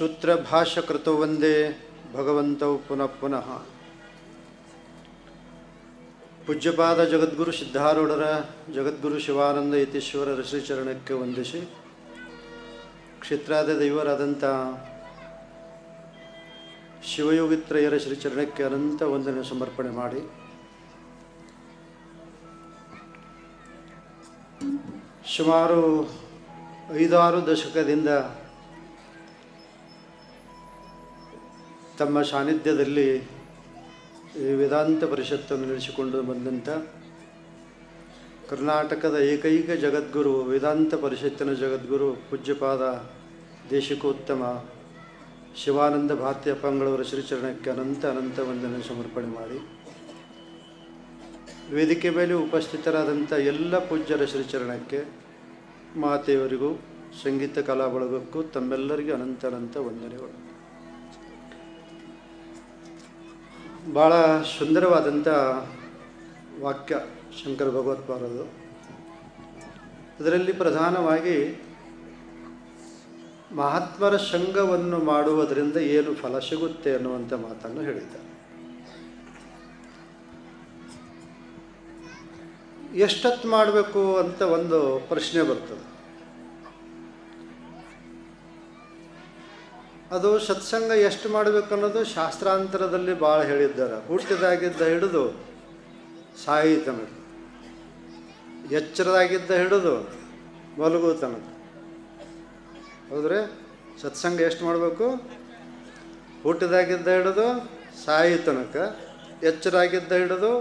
ಸೂತ್ರಭಾಷ್ಯಕೃತೋ ವಂದೇ, ಭಗವಂತೌ ಪುನಃ ಪುನಃ. ಪೂಜ್ಯಪಾದ ಜಗದ್ಗುರು ಸಿದ್ಧಾರೂಢರ ಜಗದ್ಗುರು ಶಿವಾನಂದ ಯತೀಶ್ವರ ಶ್ರೀಚರಣಕ್ಕೆ ವಂದಿಸಿ, ಕ್ಷೇತ್ರಾದ ದೈವರಾದಂಥ ಶಿವಯೋಗಿತ್ರಯರ ಶ್ರೀಚರಣಕ್ಕೆ ಅನಂತ ವಂದನೆ ಸಮರ್ಪಣೆ ಮಾಡಿ. ಸುಮಾರು ಐದಾರು ದಶಕದಿಂದ ತಮ್ಮ ಸಾನ್ನಿಧ್ಯದಲ್ಲಿ ವೇದಾಂತ ಪರಿಷತ್ತನ್ನು ನಡೆಸಿಕೊಂಡು ಬಂದಂಥ ಕರ್ನಾಟಕದ ಏಕೈಕ ಜಗದ್ಗುರು, ವೇದಾಂತ ಪರಿಷತ್ತಿನ ಜಗದ್ಗುರು ಪೂಜ್ಯಪಾದ ದೇಶಿಕೋತ್ತಮ ಶಿವಾನಂದ ಭಾರತೀಯ ಪಂಗಳವರ ಶ್ರೀಚರಣಕ್ಕೆ ಅನಂತ ಅನಂತ ವಂದನೆ ಸಮರ್ಪಣೆ ಮಾಡಿ. ವೇದಿಕೆ ಮೇಲೆ ಉಪಸ್ಥಿತರಾದಂಥ ಎಲ್ಲ ಪೂಜ್ಯರ ಶ್ರೀಚರಣಕ್ಕೆ ಮಾತೆಯವರಿಗೂ ಸಂಗೀತ ಕಲಾ ಬಳಗಕ್ಕೂ ತಮ್ಮೆಲ್ಲರಿಗೂ ಅನಂತ ಅನಂತ ವಂದನೆಗಳು. ಭಾಳ ಸುಂದರವಾದಂಥ ವಾಕ್ಯ ಶಂಕರ ಭಗವತ್ಪಾದರದು ಅದರಲ್ಲಿ ಪ್ರಧಾನವಾಗಿ ಮಹಾತ್ಮರ ಸಂಘವನ್ನು ಮಾಡುವುದರಿಂದ ಏನು ಫಲ ಸಿಗುತ್ತೆ ಅನ್ನುವಂಥ ಮಾತನ್ನು ಹೇಳಿದ್ದಾರೆ. ಎಷ್ಟೊತ್ತು ಮಾಡಬೇಕು ಅಂತ ಒಂದು ಪ್ರಶ್ನೆ ಬರ್ತದೆ. ಅದು ಸತ್ಸಂಗ ಎಷ್ಟು ಮಾಡಬೇಕು ಅನ್ನೋದು ಶಾಸ್ತ್ರಾಂತರದಲ್ಲಿ ಭಾಳ ಹೇಳಿದ್ದಾರೆ. ಹುಟ್ಟಿದಾಗಿದ್ದ ಹಿಡಿದು ಸಾಯಿ ತನಕ ಎಚ್ಚರದಾಗಿದ್ದ ಹಿಡಿದು ಮಲಗು ತನಕ ಹೌದ್ರೆ? ಸತ್ಸಂಗ ಎಷ್ಟು ಮಾಡಬೇಕು? ಹುಟ್ಟಿದಾಗಿದ್ದ ಹಿಡಿದು ಸಾಯಿ ತನಕ ಎಚ್ಚರಾಗಿದ್ದ ಹಿಡಿದು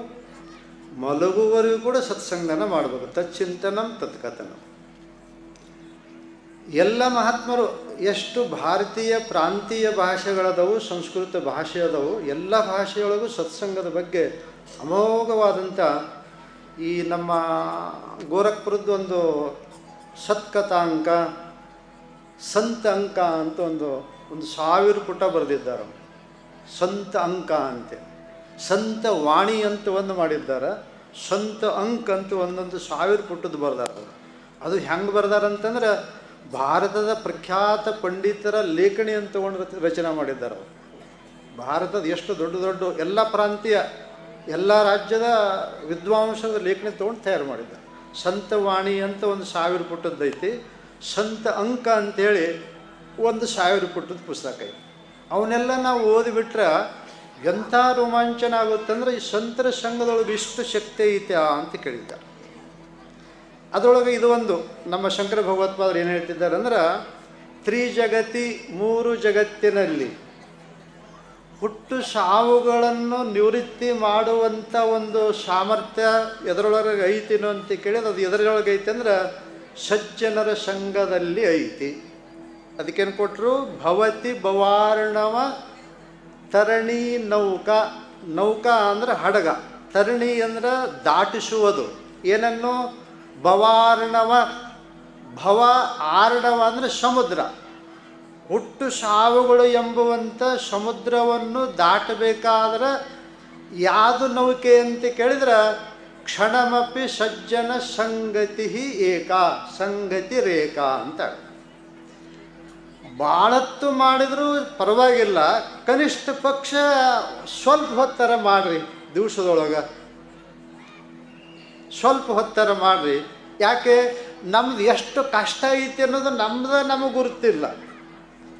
ಮಲಗುವವರೆಗೂ ಕೂಡ ಸತ್ಸಂಗನ ಮಾಡಬೇಕು. ತಚ್ಚಿಂತನಂ ತತ್ಕಥನಂ. ಎಲ್ಲ ಮಹಾತ್ಮರು ಎಷ್ಟು ಭಾರತೀಯ ಪ್ರಾಂತೀಯ ಭಾಷೆಗಳದವು, ಸಂಸ್ಕೃತ ಭಾಷೆ ಅದವು ಎಲ್ಲ ಭಾಷೆಯೊಳಗೂ ಸತ್ಸಂಗದ ಬಗ್ಗೆ ಅಮೋಘವಾದಂಥ ಈ ನಮ್ಮ ಗೋರಖ್ಪುರದ್ದು ಒಂದು ಸತ್ಕಥಾಂಕ, ಸಂತ ಅಂಕ ಅಂತ ಒಂದು ಒಂದು ಸಾವಿರ ಪುಟ ಬರೆದಿದ್ದಾರೆ ಸಂತ ಅಂಕ ಅಂತೆ. ಸಂತ ವಾಣಿ ಅಂತ ಒಂದು ಮಾಡಿದ್ದಾರೆ. ಸಂತ ಅಂಕ ಅಂತ ಒಂದೊಂದು ಸಾವಿರ ಪುಟ್ಟದ್ದು ಬರ್ದಾರ ಅದು ಹೆಂಗೆ ಬರ್ದಾರಂತಂದ್ರೆ ಭಾರತದ ಪ್ರಖ್ಯಾತ ಪಂಡಿತರ ಲೇಖನಿ ಅಂತ ಒಂದು ರಚನೆ ಮಾಡಿದ್ದಾರೆ ಅವರು. ಭಾರತದ ಎಷ್ಟು ದೊಡ್ಡ ದೊಡ್ಡ ಎಲ್ಲ ಪ್ರಾಂತೀಯ, ಎಲ್ಲ ರಾಜ್ಯದ ವಿದ್ವಾಂಸದ ಲೇಖನಿ ತಗೊಂಡು ತಯಾರು ಮಾಡಿದ್ದಾರೆ. ಸಂತ ವಾಣಿ ಅಂತ ಒಂದು ಸಾವಿರ ಪುಟ್ಟದ್ದೈತಿ ಸಂತ ಅಂಕ ಅಂತೇಳಿ ಒಂದು ಸಾವಿರ ಪುಟ್ಟದ ಪುಸ್ತಕ ಐತಿ. ಅವನ್ನೆಲ್ಲ ನಾವು ಓದಿಬಿಟ್ರೆ ಎಂಥ ರೋಮಾಂಚನ ಆಗುತ್ತಂದ್ರೆ ಈ ಸಂತರ ಸಂಘದೊಳಗೆ ಇಷ್ಟು ಶಕ್ತಿ ಐತೆ ಅಂತ ಕೇಳಿದ್ದಾರೆ. ಅದರೊಳಗೆ ಇದು ಒಂದು. ನಮ್ಮ ಶಂಕರ ಭಗವತ್ಪಾದರು ಏನು ಹೇಳ್ತಿದ್ದಾರೆ ಅಂದ್ರೆ, ತ್ರಿಜಗತಿ ಮೂರು ಜಗತ್ತಿನಲ್ಲಿ ಹುಟ್ಟು ಸಾವುಗಳನ್ನು ನಿವೃತ್ತಿ ಮಾಡುವಂಥ ಒಂದು ಸಾಮರ್ಥ್ಯ ಎದರೊಳಗೆ ಐತಿನೋ ಅಂತ ಕೇಳಿದ್ರೆ ಅದು ಎದರೊಳಗೆ ಐತಿ ಅಂದ್ರೆ, ಸಜ್ಜನರ ಸಂಘದಲ್ಲಿ ಐತಿ. ಅದಕ್ಕೇನು ಕೊಟ್ಟರು ಭವತಿ ಭವಾರ್ಣವ ತರಣಿ ನೌಕ. ನೌಕ ಅಂದ್ರೆ ಹಡಗ. ತರಣಿ ಅಂದ್ರೆ ದಾಟಿಸುವುದು. ಏನನ್ನು? ಭವಾರ್ಣವ ಭವ ಆರ್ಣವ ಅಂದರೆ ಸಮುದ್ರ. ಹುಟ್ಟು ಸಾವುಗಳು ಎಂಬುವಂಥ ಸಮುದ್ರವನ್ನು ದಾಟಬೇಕಾದ್ರೆ ಯಾವುದು ನೌಕೆ ಅಂತ ಕೇಳಿದ್ರೆ ಕ್ಷಣಮಪಿ ಸಜ್ಜನ ಸಂಗತಿ ಏಕಾ, ಸಂಗತಿ ರೇಖಾ ಅಂತ. ಭಾಳತ್ತು ಮಾಡಿದರೂ ಪರವಾಗಿಲ್ಲ, ಕನಿಷ್ಠ ಪಕ್ಷ ಸ್ವಲ್ಪ ಹೊತ್ತರ ಮಾಡ್ರಿ ದಿವಸದೊಳಗೆ. ಸ್ವಲ್ಪ ಹೊತ್ತರ ಮಾಡಿರಿ. ಯಾಕೆ? ನಮ್ದು ಎಷ್ಟು ಕಷ್ಟ ಐತಿ ಅನ್ನೋದು ನಮ್ದು ನಮಗೆ ಗುರುತಿಲ್ಲ.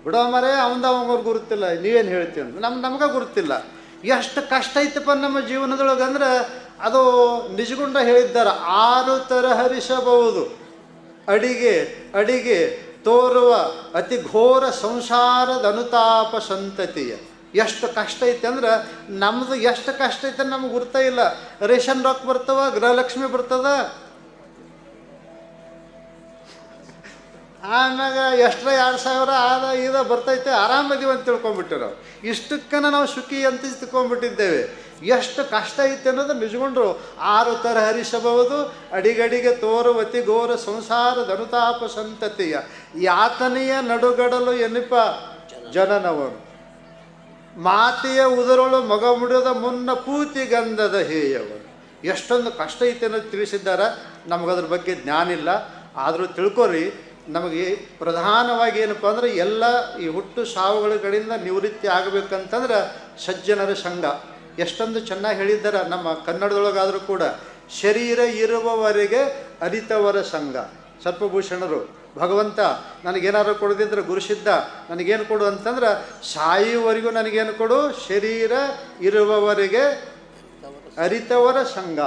ಬಿಡೋ ಮರೆ ಅವನವ್ರು ಗುರುತಿಲ್ಲ. ನೀವೇನು ಹೇಳ್ತೀವಿ ಅಂತ. ನಮ್ಗೆ ನಮ್ಗೆ ಗುರುತಿಲ್ಲ. ಎಷ್ಟು ಕಷ್ಟ ಐತಪ್ಪ ನಮ್ಮ ಜೀವನದೊಳಗೆ ಅಂದ್ರೆ ಅದು ನಿಜಗುಂಡ ಹೇಳಿದ್ದಾರೆ, ಆರು ತರಹರಿಸಬಹುದು ಅಡಿಗೆ ಅಡಿಗೆ ತೋರುವ ಅತಿ ಘೋರ ಸಂಸಾರದ ಅನುತಾಪ ಸಂತತಿಯ. ಎಷ್ಟು ಕಷ್ಟ ಐತೆ ಅಂದ್ರೆ ನಮ್ಮದು ಎಷ್ಟು ಕಷ್ಟ ಐತೆ ನಮ್ಗೆ ಗುರ್ತಾ ಇಲ್ಲ. ರೇಷನ್ ರೊಕ್ಕ ಬರ್ತವ, ಗೃಹಲಕ್ಷ್ಮಿ ಬರ್ತದ. ಆಮ್ಯಾಗ ಎಷ್ಟರ ಎರಡು ಸಾವಿರ ಆದ ಇದ ಬರ್ತೈತೆ ಆರಾಮದೀವಿ ಅಂತ ತಿಳ್ಕೊಂಬಿಟ್ಟು ನಾವು. ಇಷ್ಟಕ್ಕನ ನಾವು ಸುಖಿ ಅಂತ ತಿಳ್ಕೊಂಡ್ಬಿಟ್ಟಿದ್ದೇವೆ. ಎಷ್ಟು ಕಷ್ಟ ಐತೆ ಅನ್ನೋದು ನಿಜಗೊಂಡ್ರು ಆರು ತರ ಹರಿಸಬಹುದು, ಅಡಿಗಡಿಗೆ ತೋರುವತಿ ಘೋರ ಸಂಸಾರ ಧನುತಾಪ ಸಂತತಿಯ. ಯಾತನೆಯ ನಡುಗಡಲು ಎನಿಪ ಜನನವನು. ಮಾತೆಯ ಉದರಳು ಮಗ ಮುಡಿದ ಮುನ್ನ ಪೂತಿ ಗಂಧದ ಹೇಯವರು ಎಷ್ಟೊಂದು ಕಷ್ಟ ಐತೆ ಅನ್ನೋದು ತಿಳಿಸಿದ್ದಾರೆ. ನಮಗದ್ರ ಬಗ್ಗೆ ಜ್ಞಾನ ಇಲ್ಲ ಆದರೂ ತಿಳ್ಕೊರಿ, ನಮಗೆ ಪ್ರಧಾನವಾಗಿ ಏನಪ್ಪ ಅಂದ್ರೆ ಎಲ್ಲ ಈ ಹುಟ್ಟು ಸಾವುಗಳ ಕಡೆಯಿಂದ ನಿವೃತ್ತಿ ಆಗಬೇಕಂತಂದ್ರೆ ಸಜ್ಜನರ ಸಂಘ. ಎಷ್ಟೊಂದು ಚೆನ್ನಾಗಿ ಹೇಳಿದ್ದಾರೆ ನಮ್ಮ ಕನ್ನಡದೊಳಗಾದರೂ ಕೂಡ. ಶರೀರ ಇರುವವರೆಗೆ ಅರಿತವರ ಸಂಘ. ಸರ್ಪಭೂಷಣರು ಭಗವಂತ ನನಗೇನಾದ್ರು ಕೊಡದಿದ್ರೆ ಗುರುಸಿದ್ಧ, ನನಗೇನು ಕೊಡು ಅಂತಂದ್ರೆ ಸಾಯುವವರೆಗೂ ನನಗೇನು ಕೊಡು? ಶರೀರ ಇರುವವರೆಗೆ ಅರಿತವರ ಸಂಘ.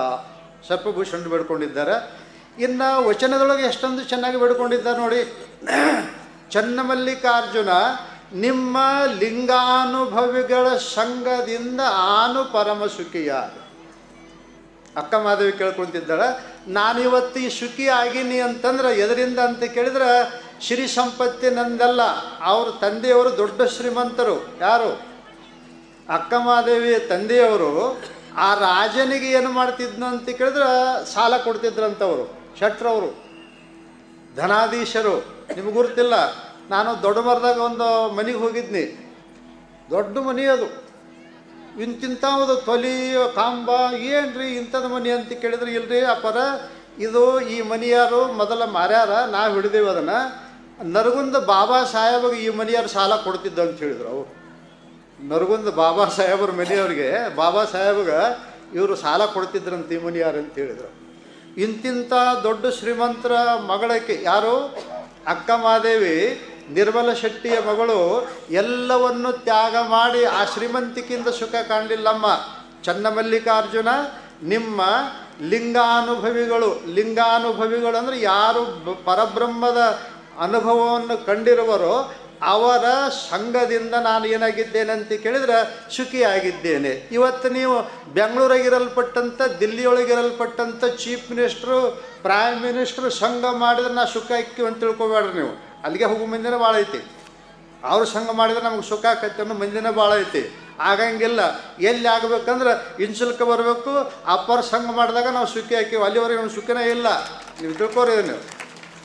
ಸರ್ಪಭೂಷಣರು ಬೇಡ್ಕೊಂಡಿದ್ದಾರೆ. ಇನ್ನು ವಚನದೊಳಗೆ ಎಷ್ಟೊಂದು ಚೆನ್ನಾಗಿ ಬೇಡ್ಕೊಂಡಿದ್ದಾರೆ ನೋಡಿ. ಚನ್ನಮಲ್ಲಿಕಾರ್ಜುನ, ನಿಮ್ಮ ಲಿಂಗಾನುಭವಿಗಳ ಸಂಘದಿಂದ ಆನು ಪರಮ ಸುಖಿಯ ಅಕ್ಕ ಮಾಧವಿ ಕೇಳ್ಕೊಂತಿದ್ದಾಳೆ ನಾನಿವತ್ತು ಈ ಸುಖಿ ಆಗೀನಿ ಅಂತಂದ್ರೆ ಎದರಿಂದ ಅಂತ ಕೇಳಿದ್ರೆ ಶ್ರೀ ಸಂಪತ್ತಿ ನಂದಲ್ಲ. ಅವ್ರ ತಂದೆಯವರು ದೊಡ್ಡ ಶ್ರೀಮಂತರು. ಯಾರು? ಅಕ್ಕ ಮಾದೇವಿ ತಂದೆಯವರು. ಆ ರಾಜನಿಗೆ ಏನು ಮಾಡ್ತಿದ್ನು ಅಂತ ಕೇಳಿದ್ರೆ ಸಾಲ ಕೊಡ್ತಿದ್ರಂತವರು, ಶಟ್ರವರು. ಧನಾಧೀಶರು. ನಿಮ್ಗೆ ಗುರ್ತಿಲ್ಲ. ನಾನು ದೊಡ್ಡ ಮರದಾಗ ಒಂದು ಮನೆಗೆ ಹೋಗಿದ್ನಿ. ದೊಡ್ಡ ಮನೆ ಅದು. ಇಂತಿಂಥದ್ದು ತೊಲಿ ಕಾಂಬ ರೀ ಇಂಥದ್ದು ಮನೆ ಅಂತ ಕೇಳಿದ್ರೆ ಇಲ್ರಿ ಅಪ್ಪರ. ಇದು ಈ ಮನೆಯಾರು ಮೊದಲ ಮಾರ್ಯಾರ, ನಾವು ಹಿಡಿದೇವು ಅದನ್ನು. ನರಗುಂದ ಬಾಬಾ ಸಾಹೇಬಗೆ ಈ ಮನೆಯವ್ರು ಸಾಲ ಕೊಡ್ತಿದ್ದ ಅಂತ ಹೇಳಿದ್ರು ಅವರು. ನರಗುಂದ ಬಾಬಾ ಸಾಹೇಬ್ರ ಮನೆಯವ್ರಿಗೆ, ಬಾಬಾ ಸಾಹೇಬ್ಗೆ ಇವರು ಸಾಲ ಕೊಡ್ತಿದ್ರಂತ ಈ ಮನೆಯಾರು ಅಂತ ಹೇಳಿದರು. ಇಂತಿಂಥ ದೊಡ್ಡ ಶ್ರೀಮಂತರ ಮಗಳಕ್ಕೆ ಯಾರು? ಅಕ್ಕ ಮಾದೇವಿ ನಿರ್ಮಲ ಶೆಟ್ಟಿಯ ಮಗಳು ಎಲ್ಲವನ್ನು ತ್ಯಾಗ ಮಾಡಿ ಆ ಶ್ರೀಮಂತಿಕೆಯಿಂದ ಸುಖ ಕಾಣಲಿಲ್ಲಮ್ಮ. ಚನ್ನಮಲ್ಲಿಕಾರ್ಜುನ, ನಿಮ್ಮ ಲಿಂಗಾನುಭವಿಗಳು ಲಿಂಗಾನುಭವಿಗಳು ಅಂದರೆ ಯಾರು ಪರಬ್ರಹ್ಮದ ಅನುಭವವನ್ನು ಕಂಡಿರುವರೋ ಅವರ ಸಂಘದಿಂದ ನಾನು ಏನಾಗಿದ್ದೇನೆ ಅಂತ ಕೇಳಿದ್ರೆ ಸುಖಿಯಾಗಿದ್ದೇನೆ. ಇವತ್ತು ನೀವು ಬೆಂಗಳೂರಾಗಿರಲ್ಪಟ್ಟಂಥ ದಿಲ್ಲಿಯೊಳಗಿರಲ್ಪಟ್ಟಂಥ ಚೀಫ್ ಮಿನಿಸ್ಟ್ರು, ಪ್ರೈಮ್ ಮಿನಿಸ್ಟ್ರು ಸಂಘ ಮಾಡಿದ್ರೆ ನಾ ಸುಖ ಇಕ್ಕಿ ಅಂತ ತಿಳ್ಕೊಬೇಡ್ರಿ ನೀವು. ಅಲ್ಲಿಗೆ ಹೋಗು ಮಂದಿನ ಭಾಳ ಐತಿ. ಅವ್ರು ಸಂಘ ಮಾಡಿದ್ರೆ ನಮ್ಗೆ ಸುಖ ಆಕೈತೆ ಅನ್ನೋ ಮಂದಿನ ಭಾಳ ಐತಿ. ಆಗಂಗಿಲ್ಲ. ಎಲ್ಲಿ ಆಗ್ಬೇಕಂದ್ರೆ ಇನ್ಸುಲ್ಕ ಬರಬೇಕು, ಅಪ್ಪರ ಸಂಘ ಮಾಡಿದಾಗ ನಾವು ಸುಖಿ ಹಾಕಿವಿ. ಅಲ್ಲಿವರೆಗೆ ನಮ್ಗೆ ಸುಖನೇ ಇಲ್ಲ. ನೀವು ತಿಳ್ಕೊರಿ ನೀವು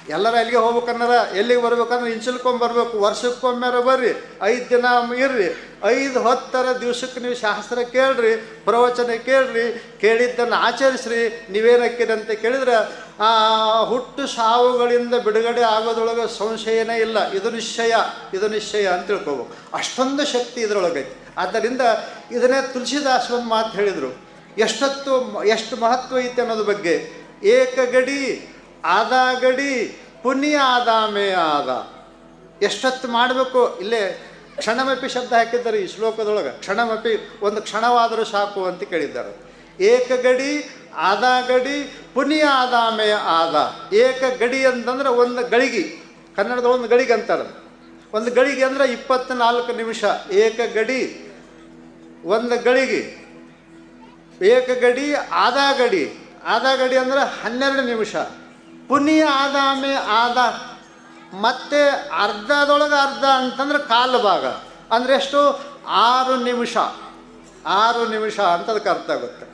ಎಲ್ಲರ ಎಲ್ಲಿಗೆ ಹೋಗ್ಬೇಕನ್ನಾರ ಎಲ್ಲಿಗೆ ಬರ್ಬೇಕಂದ್ರೆ ಇನ್ಸುಲ್ಕೊಂಡ್ ಬರಬೇಕು. ವರ್ಷಕ್ಕೊಮ್ಮೆರ ಬರ್ರಿ, ಐದು ದಿನ ಇರ್ರಿ. ಐದು ಹತ್ತರ ದಿವ್ಸಕ್ಕೆ ನೀವು ಶಾಸ್ತ್ರ ಕೇಳ್ರಿ, ಪ್ರವಚನ ಕೇಳ್ರಿ, ಕೇಳಿದ್ದನ್ನು ಆಚರಿಸ್ರಿ. ನೀವೇನಕ್ಕಿರಿ ಅಂತ ಕೇಳಿದ್ರೆ ಹುಟ್ಟು ಸಾವುಗಳಿಂದ ಬಿಡುಗಡೆ ಆಗೋದ್ರೊಳಗೆ ಸಂಶಯನೇ ಇಲ್ಲ. ಇದು ನಿಶ್ಚಯ ಇದು ನಿಶ್ಚಯ ಅಂತ ತಿಳ್ಕೊಬೇಕು. ಅಷ್ಟೊಂದು ಶಕ್ತಿ ಇದರೊಳಗೆ ಐತಿ. ಆದ್ದರಿಂದ ಇದನ್ನೇ ತುಳಸಿದಾಸ್ ಮಾತು ಹೇಳಿದರು. ಎಷ್ಟೊತ್ತು, ಎಷ್ಟು ಮಹತ್ವ ಐತೆ ಅನ್ನೋದ್ರ ಬಗ್ಗೆ. ಏಕಗಡಿ ಆದ ಗಡಿ ಪುಣ್ಯ ಆದಾಮೇ ಆದ. ಎಷ್ಟೊತ್ತು ಮಾಡಬೇಕು? ಇಲ್ಲೇ ಕ್ಷಣಮಪಿ ಶಬ್ದ ಹಾಕಿದ್ದಾರೆ ಈ ಶ್ಲೋಕದೊಳಗೆ. ಕ್ಷಣಮಪಿ, ಒಂದು ಕ್ಷಣವಾದರೂ ಸಾಕು ಅಂತ ಕೇಳಿದ್ದಾರೆ. ಏಕಗಡಿ ಆದ ಗಡಿ ಪುಣ್ಯ ಆದಾಮೇ ಆದ. ಏಕ ಗಡಿ ಅಂತಂದ್ರೆ ಒಂದು ಗಳಿಗೆ. ಕನ್ನಡದ ಒಂದು ಗಳಿಗೆ ಅಂತಾರೆ. ಒಂದು ಗಳಿಗೆ ಅಂದ್ರೆ ಇಪ್ಪತ್ನಾಲ್ಕು ನಿಮಿಷ. ಏಕ ಗಡಿ ಒಂದು ಗಳಿಗೆ. ಏಕ ಗಡಿ ಆದ ಗಡಿ ಆದ ಗಡಿ ಅಂದ್ರೆ ಹನ್ನೆರಡು ನಿಮಿಷ. ಪುಣ್ಯ ಆಮೇ ಆದ ಮತ್ತೆ ಅರ್ಧದೊಳಗೆ ಅರ್ಧ ಅಂತಂದ್ರೆ ಕಾಲು ಭಾಗ. ಅಂದ್ರೆ ಎಷ್ಟು? ಆರು ನಿಮಿಷ. ಆರು ನಿಮಿಷ ಅಂತ ಅದಕ್ಕೆ ಅರ್ಥ ಆಗುತ್ತೆ.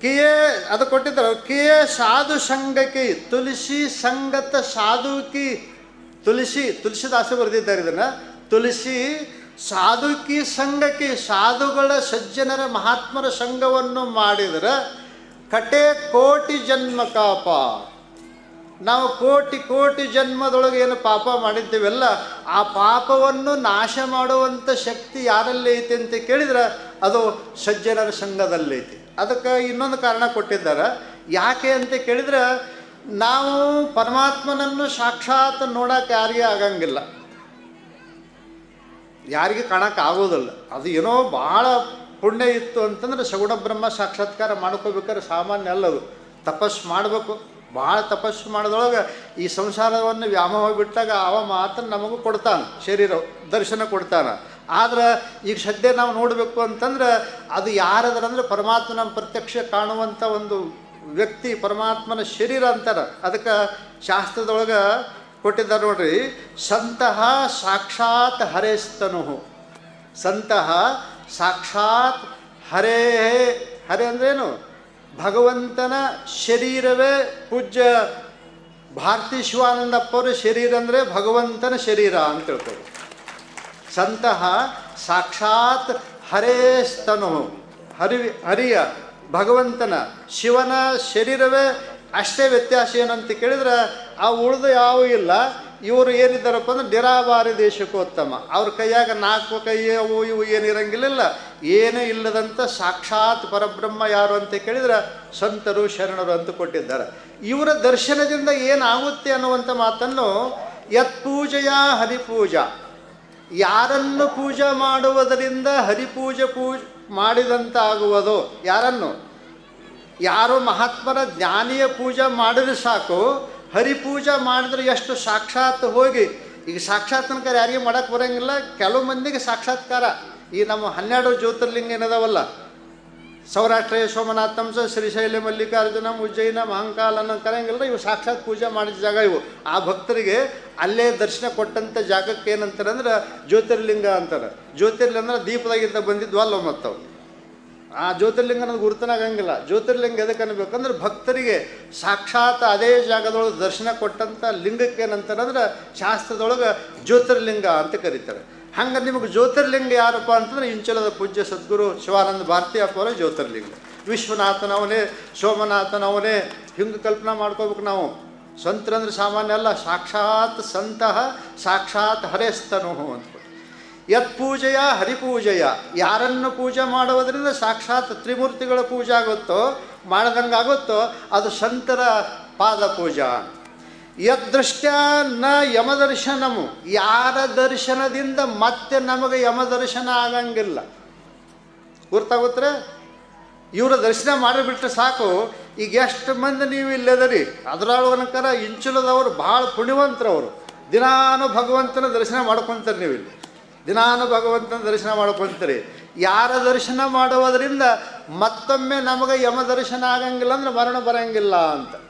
ಕಿಯೇ ಅದು ಕೊಟ್ಟಿದ್ದರು. ಕಿಯೇ ಸಾಧು ಸಂಘಕ್ಕೆ ತುಳಸಿ ಸಂಗತ ಸಾಧುಕಿ ತುಳಸಿ ತುಲಸಿದಾಸ ಬರೆದಿದ್ದಾರೆ ಇದನ್ನು. ತುಳಸಿ ಸಾಧುಕಿ ಸಂಘಕ್ಕೆ ಸಾಧುಗಳ ಸಜ್ಜನರ ಮಹಾತ್ಮರ ಸಂಘವನ್ನು ಮಾಡಿದರೆ ಕಟೆ ಕೋಟಿ ಜನ್ಮ ಕಾಪ. ನಾವು ಕೋಟಿ ಕೋಟಿ ಜನ್ಮದೊಳಗೆ ಏನು ಪಾಪ ಮಾಡಿದ್ದೇವೆಲ್ಲ, ಆ ಪಾಪವನ್ನು ನಾಶ ಮಾಡುವಂಥ ಶಕ್ತಿ ಯಾರಲ್ಲಿ ಐತಿ ಅಂತ ಕೇಳಿದ್ರೆ ಅದು ಸಜ್ಜನರ ಸಂಘದಲ್ಲೈತಿ ಅದಕ್ಕೆ ಇನ್ನೊಂದು ಕಾರಣ ಕೊಟ್ಟಿದ್ದಾರೆ. ಯಾಕೆ ಅಂತ ಕೇಳಿದ್ರೆ, ನಾವು ಪರಮಾತ್ಮನನ್ನು ಸಾಕ್ಷಾತ್ ನೋಡೋಕೆ ಯಾರಿಗೆ ಆಗಂಗಿಲ್ಲ. ಯಾರಿಗೆ ಕಾಣಕ್ಕೆ ಆಗೋದಿಲ್ಲ. ಅದು ಏನೋ ಭಾಳ ಪುಣ್ಯ ಇತ್ತು ಅಂತಂದ್ರೆ ಸಗುಣ ಬ್ರಹ್ಮ ಸಾಕ್ಷಾತ್ಕಾರ ಮಾಡ್ಕೋಬೇಕಾದ್ರೆ ಸಾಮಾನ್ಯ ಅಲ್ಲದು ತಪಸ್ಸು ಮಾಡಬೇಕು. ಭಾಳ ತಪಸ್ಸು ಮಾಡಿದೊಳಗೆ ಈ ಸಂಸಾರವನ್ನು ವ್ಯಾಮೋಹ ಬಿಟ್ಟಾಗ ಅವ ಮಾತ್ರ ನಮಗೂ ಕೊಡ್ತಾನೆ, ಶರೀರ ದರ್ಶನ ಕೊಡ್ತಾನೆ. ಆದ್ರೆ ಈಗ ಸದ್ಯ ನಾವು ನೋಡಬೇಕು ಅಂತಂದ್ರೆ ಅದು ಯಾರದ್ರಂದ್ರೆ ಪರಮಾತ್ಮನ ಪ್ರತ್ಯಕ್ಷ ಕಾಣುವಂಥ ಒಂದು ವ್ಯಕ್ತಿ ಪರಮಾತ್ಮನ ಶರೀರ ಅಂತಾರೆ. ಅದಕ್ಕೆ ಶಾಸ್ತ್ರದೊಳಗೆ ಕೊಟ್ಟಿದ್ದಾರೆ ನೋಡ್ರಿ ಸಂತಹ ಸಾಕ್ಷಾತ್ ಹರೇಸ್ತನು ಸಂತಹ ಸಾಕ್ಷಾತ್ ಹರೇ ಹರೇ ಅಂದ್ರೇನು ಭಗವಂತನ ಶರೀರವೇ ಪೂಜ್ಯ ಭಾರತಿ ಶಿವಾನಂದಪ್ಪರ ಶರೀರ ಅಂದರೆ ಭಗವಂತನ ಶರೀರ ಅಂತ ತಿಳ್ಕೊಳ್ಳಿ. ಸಂತಹ ಸಾಕ್ಷಾತ್ ಹರೇಸ್ತನು, ಹರಿ, ಹರಿಯ ಭಗವಂತನ ಶಿವನ ಶರೀರವೇ ಅಷ್ಟೇ ವ್ಯತ್ಯಾಸ ಏನಂತ ಕೇಳಿದ್ರೆ ಆ ಉಳಿದು ಯಾವ ಇಲ್ಲ. ಇವರು ಏನಿದ್ದಾರಪ್ಪ ಅಂದ್ರೆ ನಿರಾಬಾರಿ ದೇಶಕ್ಕೂ ಉತ್ತಮ ಅವ್ರ ಕೈಯಾಗ ನಾಲ್ಕು ಕೈ ಅವು ಇವು ಏನು ಇರಂಗಿಲ್ಲ ಏನೂ ಇಲ್ಲದಂಥ ಸಾಕ್ಷಾತ್ ಪರಬ್ರಹ್ಮ ಯಾರು ಅಂತ ಕೇಳಿದ್ರೆ ಸಂತರು, ಶರಣರು ಅಂತ ಕೊಟ್ಟಿದ್ದಾರೆ. ಇವರ ದರ್ಶನದಿಂದ ಏನಾಗುತ್ತೆ ಅನ್ನುವಂಥ ಮಾತನ್ನು ಯತ್ ಪೂಜೆಯ ಹರಿಪೂಜಾ. ಯಾರನ್ನು ಪೂಜೆ ಮಾಡುವುದರಿಂದ ಹರಿಪೂಜೆ ಪೂಜ ಮಾಡಿದಂತಾಗುವುದು? ಯಾರನ್ನು? ಯಾರು ಮಹಾತ್ಮರ ಜ್ಞಾನಿಯ ಪೂಜೆ ಮಾಡಿದ್ರೆ ಸಾಕು, ಹರಿಪೂಜೆ ಮಾಡಿದ್ರೆ ಎಷ್ಟು ಸಾಕ್ಷಾತ್ ಹೋಗಿ, ಈಗ ಸಾಕ್ಷಾತ್ನಕಾರ ತನಕ ಯಾರಿಗೆ ಮಾಡಕ್ಕೆ ಬರೋಂಗಿಲ್ಲ, ಕೆಲವು ಮಂದಿಗೆ ಸಾಕ್ಷಾತ್ಕಾರ ಈ ನಮ್ಮ ಹನ್ನೆರಡು ಜ್ಯೋತಿರ್ಲಿಂಗ ಏನದವಲ್ಲ? ಸೌರಾಷ್ಟ್ರ ಸೋಮನಾಥಂಸ, ಶ್ರೀಶೈಲ ಮಲ್ಲಿಕಾರ್ಜುನ, ಉಜ್ಜಯಿನ, ಮಹಂಕಾಲ ಅನ್ನೋ ಕರೆಯಂಗಿಲ್ಲ ಇವು ಸಾಕ್ಷಾತ್ ಪೂಜೆ ಮಾಡಿದ ಜಾಗ ಇವು. ಆ ಭಕ್ತರಿಗೆ ಅಲ್ಲೇ ದರ್ಶನ ಕೊಟ್ಟಂಥ ಜಾಗಕ್ಕೆ ಏನಂತಾರೆ ಅಂದ್ರೆ ಜ್ಯೋತಿರ್ಲಿಂಗ ಅಂತಾರೆ. ಜ್ಯೋತಿರ್ಲಿಂಗ ಅಂದ್ರೆ ದೀಪದಾಗಿಂದ ಬಂದಿದ್ವಲ್ಲ ಮತ್ತವು. ಆ ಜ್ಯೋತಿರ್ಲಿಂಗ ನನಗೆ ಗುರುತನಾಗಂಗಿಲ್ಲ ಜ್ಯೋತಿರ್ಲಿಂಗ ಎದಕ್ಕೆ ಅನ್ಬೇಕಂದ್ರೆ ಭಕ್ತರಿಗೆ ಸಾಕ್ಷಾತ್ ಅದೇ ಜಾಗದೊಳಗೆ ದರ್ಶನ ಕೊಟ್ಟಂಥ ಲಿಂಗಕ್ಕೆ ಏನಂತಾರೆ ಅಂದ್ರೆ ಶಾಸ್ತ್ರದೊಳಗೆ ಜ್ಯೋತಿರ್ಲಿಂಗ ಅಂತ ಕರೀತಾರೆ. ಹಂಗೆ ನಿಮಗೆ ಜ್ಯೋತಿರ್ಲಿಂಗ ಯಾರಪ್ಪ ಅಂತಂದ್ರೆ ಇಂಚಲದ ಪೂಜ್ಯ ಸದ್ಗುರು ಶಿವಾನಂದ ಭಾರತಿ ಅಪ್ಪವರ ಜ್ಯೋತಿರ್ಲಿಂಗ. ವಿಶ್ವನಾಥನವನೇ, ಸೋಮನಾಥನವನೇ ಹಿಂಗೆ ಕಲ್ಪನಾ ಮಾಡ್ಕೋಬೇಕು ನಾವು. ಸಂತರಂದ್ರೆ ಸಾಮಾನ್ಯ ಅಲ್ಲ, ಸಾಕ್ಷಾತ್ ಸಂತಹ ಸಾಕ್ಷಾತ್ ಹರೇಸ್ತನು ಅಂತ. ಯತ್ ಪೂಜೆಯ ಹರಿಪೂಜೆಯ, ಯಾರನ್ನು ಪೂಜೆ ಮಾಡುವುದರಿಂದ ಸಾಕ್ಷಾತ್ ತ್ರಿಮೂರ್ತಿಗಳ ಪೂಜೆ ಆಗುತ್ತೋ ಮಾಡ್ದಂಗೆ ಆಗುತ್ತೋ ಅದು ಸಂತರ ಪಾದ ಪೂಜಾ ಯದೃಷ್ಟ ನ ಯಮದರ್ಶನಮು. ಯಾರ ದರ್ಶನದಿಂದ ಮತ್ತೆ ನಮಗೆ ಯಮದರ್ಶನ ಆಗಂಗಿಲ್ಲ. ಗುರ್ತಾಗುತ್ತೆ ಇವರ ದರ್ಶನ ಮಾಡಿಬಿಟ್ರೆ ಸಾಕು. ಈಗ ಎಷ್ಟು ಮಂದಿ ನೀವು ಇಲ್ಲದರಿ ಅದರೊಳಗನಕರ ಇಂಚುಲದವರು ಭಾಳ ಪುಣ್ಯವಂತರವರು. ದಿನಾನು ಭಗವಂತನ ದರ್ಶನ ಮಾಡ್ಕೊತಾರೆ ನೀವು ಇಲ್ಲಿ. ದಿನಾನು ಭಗವಂತನ ದರ್ಶನ ಮಾಡ್ಕೊತೀರಿ. ಯಾರ ದರ್ಶನ ಮಾಡುವುದರಿಂದ ಮತ್ತೊಮ್ಮೆ ನಮಗೆ ಯಮ ದರ್ಶನ ಆಗಂಗಿಲ್ಲ ಅಂದ್ರೆ ಮರಣ ಬರಂಗಿಲ್ಲ ಅಂತ.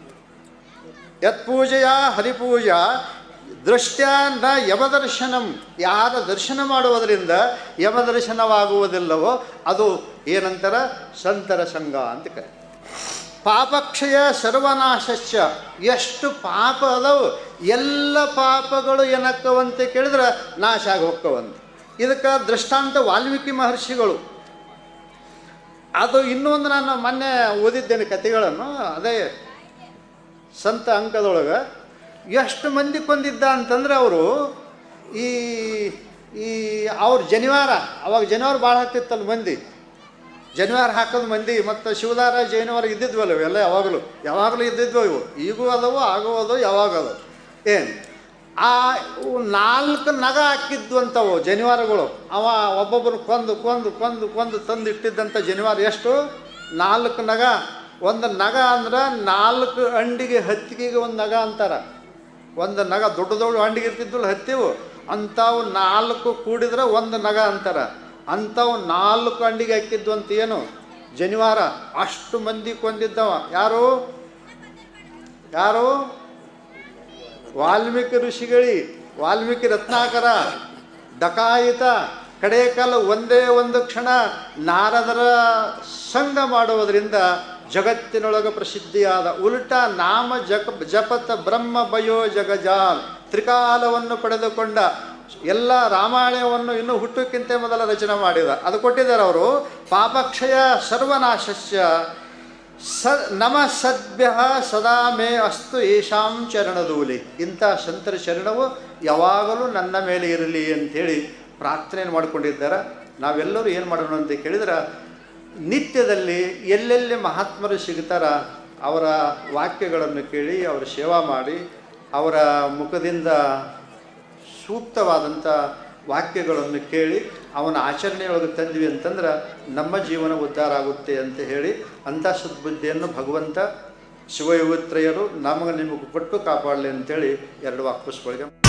ಯತ್ ಪೂಜೆಯ ಹರಿಪೂಜಾ ದೃಷ್ಟ್ಯ ನ ಯಮದರ್ಶನಂ. ಯಾರ ದರ್ಶನ ಮಾಡುವುದರಿಂದ ಯಮದರ್ಶನವಾಗುವುದಿಲ್ಲವೋ ಅದು ಏನಂತರ ಸಂತರ ಸಂಘ ಅಂತ ಕರೆ. ಪಾಪಕ್ಷಯ ಸರ್ವನಾಶಶ್ಚ. ಎಷ್ಟು ಪಾಪ ಅದಾವು, ಎಲ್ಲ ಪಾಪಗಳು ಏನಕ್ಕವಂತ ಕೇಳಿದ್ರೆ ನಾಶ ಆಗಿ ಹೋಗ್ತವಂತೆ ಇದಕ್ಕೆ ದೃಷ್ಟಾಂತ ವಾಲ್ಮೀಕಿ ಮಹರ್ಷಿಗಳು. ಅದು ಇನ್ನೊಂದು ನಾನು ಮೊನ್ನೆ ಓದಿದ್ದೇನೆ ಕಥೆಗಳನ್ನು, ಅದೇ ಸಂತ ಅಂಕದೊಳಗೆ ಎಷ್ಟು ಮಂದಿ ಕೊಂದಿದ್ದ ಅಂತಂದ್ರೆ ಅವರು ಈ ಈ ಅವ್ರ ಜನಿವಾರ, ಅವಾಗ ಜನಿವಾರ ಭಾಳ ಹಾಕ್ತಿತ್ತಲ್ಲ ಮಂದಿ. ಜನಿವಾರ ಹಾಕೋದು ಮಂದಿ ಮತ್ತು ಶಿವದಾರ ಜನಿವಾರ ಇದ್ದಿದ್ವಲ್ಲ ಇವೆಲ್ಲ ಯಾವಾಗಲೂ. ಯಾವಾಗಲೂ ಇದ್ದಿದ್ವು ಇವು. ಈಗೂ ಅದಾವು, ಆಗೋ ಅದು ಯಾವಾಗ ಅದು ಏನು? ಆ ನಾಲ್ಕು ನಗ ಹಾಕಿದ್ವು ಅಂತವು ಜನಿವಾರಗಳು. ಅವ ಒಬ್ಬೊಬ್ಬರು ಕೊಂದು ಕೊಂದು ಕೊಂದು ಕೊಂದು ತಂದು ಇಟ್ಟಿದ್ದಂಥ ಜನಿವಾರ ಎಷ್ಟು? ನಾಲ್ಕು ನಗ. ಒಂದು ನಗ ಅಂದ್ರೆ ನಾಲ್ಕು ಅಂಡಿಗೆ ಹತ್ತಿಗೆಗೆ ಒಂದು ನಗ ಅಂತಾರೆ. ಒಂದು ನಗ ದೊಡ್ಡ ದೊಡ್ಡ ಅಂಡಿಗೆ ಇರ್ತಿದ್ವಲ್ಲ ಹತ್ತಿವು, ಅಂಥವು ನಾಲ್ಕು ಕೂಡಿದ್ರೆ ಒಂದು ನಗ ಅಂತಾರೆ. ಅಂಥವು ನಾಲ್ಕು ಅಂಡಿಗೆ ಹಾಕಿದ್ವು ಅಂತ ಏನು? ಜನಿವಾರ. ಅಷ್ಟು ಮಂದಿ ಕೊಂದಿದ್ದವ. ಯಾರು? ಯಾರು? ವಾಲ್ಮೀಕಿ ಋಷಿಗಳಿ. ವಾಲ್ಮೀಕಿ ರತ್ನಾಕರ. ಡಕಾಯಿತ. ಕಡೇಕಾಲ ಒಂದೇ ಒಂದು ಕ್ಷಣ ನಾರದರ ಸಂಘ ಮಾಡುವುದರಿಂದ ಜಗತ್ತಿನೊಳಗೆ ಪ್ರಸಿದ್ಧಿಯಾದ ಉಲ್ಟ ನಾಮ ಜಗ ಜಪತ ಬ್ರಹ್ಮ ಭಯೋ ಜಗಜಾಲ್. ತ್ರಿಕಾಲವನ್ನು ಪಡೆದುಕೊಂಡ ಎಲ್ಲ ರಾಮಾಯಣವನ್ನು ಇನ್ನೂ ಹುಟ್ಟುಕ್ಕಿಂತ ಮೊದಲ ರಚನೆ ಮಾಡಿದ. ಅದು ಕೊಟ್ಟಿದ್ದಾರೆ ಅವರು. ಪಾಪಕ್ಷಯ ಸರ್ವನಾಶಸ್ಯ. ಸ, ನಮ ಸದ್ಭ್ಯ ಸದಾ ಮೇ ಅಸ್ತು ಏಷಾಂ ಚರಣದೂಲಿ ಇಂಥ ಸಂತರ ಚರಣವು ಯಾವಾಗಲೂ ನನ್ನ ಮೇಲೆ ಇರಲಿ ಅಂಥೇಳಿ ಪ್ರಾರ್ಥನೆ ಮಾಡಿಕೊಂಡಿದ್ದಾರೆ. ನಾವೆಲ್ಲರೂ ಏನು ಮಾಡೋಣ ಅಂತ ಕೇಳಿದ್ರೆ ನಿತ್ಯದಲ್ಲಿ ಎಲ್ಲೆಲ್ಲಿ ಮಹಾತ್ಮರು ಸಿಗ್ತಾರ ಅವರ ವಾಕ್ಯಗಳನ್ನು ಕೇಳಿ, ಅವರ ಸೇವಾ ಮಾಡಿ, ಅವರ ಮುಖದಿಂದ ಸೂಕ್ತವಾದಂಥ ವಾಕ್ಯಗಳನ್ನು ಕೇಳಿ, ಅವನ ಆಚರಣೆಯೊಳಗೆ ತಂದ್ವಿ ಅಂತಂದ್ರೆ ನಮ್ಮ ಜೀವನ ಉದ್ಧಾರ ಆಗುತ್ತೆ ಅಂತ ಹೇಳಿ ಅಂಥ ಸದ್ಬುದ್ಧಿಯನ್ನು ಭಗವಂತ ಶಿವಯುವತ್ರಯರು ನಮಗೆ ನಿಮಗೆ ಕೊಟ್ಟು ಕಾಪಾಡಲಿ ಅಂತೇಳಿ ಎರಡು ವಾಕ್ಪುಷ್ಪಗಳಿಗೆ